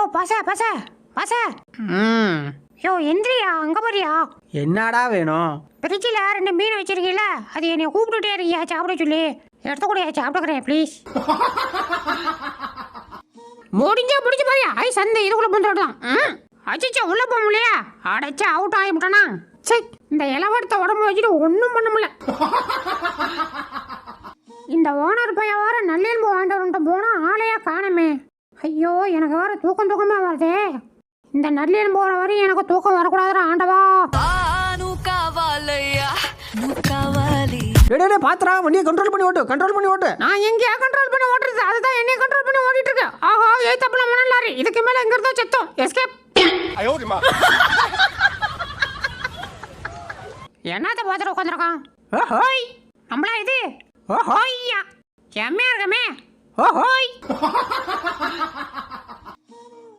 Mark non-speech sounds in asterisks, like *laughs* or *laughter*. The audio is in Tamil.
யோ பச பச பச. ம். யோ எந்திரியா அங்க போறியா என்னடா வேணும்? பிரிட்ஜில் ரெண்டு மீன் வச்சிருக்கீல அது என்னை கூப்பிட்டுட்டே இருக்கியா சாப்பிட சொல்லி. எடுத்து கூட சாப்பிட்டுக்கிறேன் ப்ளீஸ் முடிஞ்சா முடிஞ்சு பாரியா. ஐ சந்தை இதுக்குள்ள வந்துடலாம் ம். அச்சிச்சா உள்ள போக முடியலையா? அடைச்சா அவுட் ஆகிவிட்டானா சே இந்த இளவரத்த உடம்பு வச்சுட்டு ஒன்றும் பண்ண முடியல. இந்த ஓனர் பையன் வேற நல்லெலும்பு ஐயோ எனக்கு வேற தூக்கம் தூக்கமா வருது. இந்த நட்லியன் போற வரையும் எனக்கு தூக்கம் வரக்கூடாதுடா ஆண்டவா. இடையிலே பாத்திரா வண்டியை கண்ட்ரோல் பண்ணி ஓட்டு கண்ட்ரோல் பண்ணி ஓட்டு. நான் எங்கேயா கண்ட்ரோல் பண்ணி ஓட்டுறது? அதுதான் என்னைய கண்ட்ரோல் பண்ணி ஓட்டிட்டு இருக்கு. ஆஹா ஏ தப்புல மணல் லாரி. இதுக்கு மேல எங்க இருந்தோ செத்தோம். எஸ்கேப் என்னத்த பாத்திரம் உட்காந்துருக்கான் ஓஹோய் நம்மளா இது? ஓஹோய்யா செம்மையா இருக்கமே. ஓஹோய் *laughs*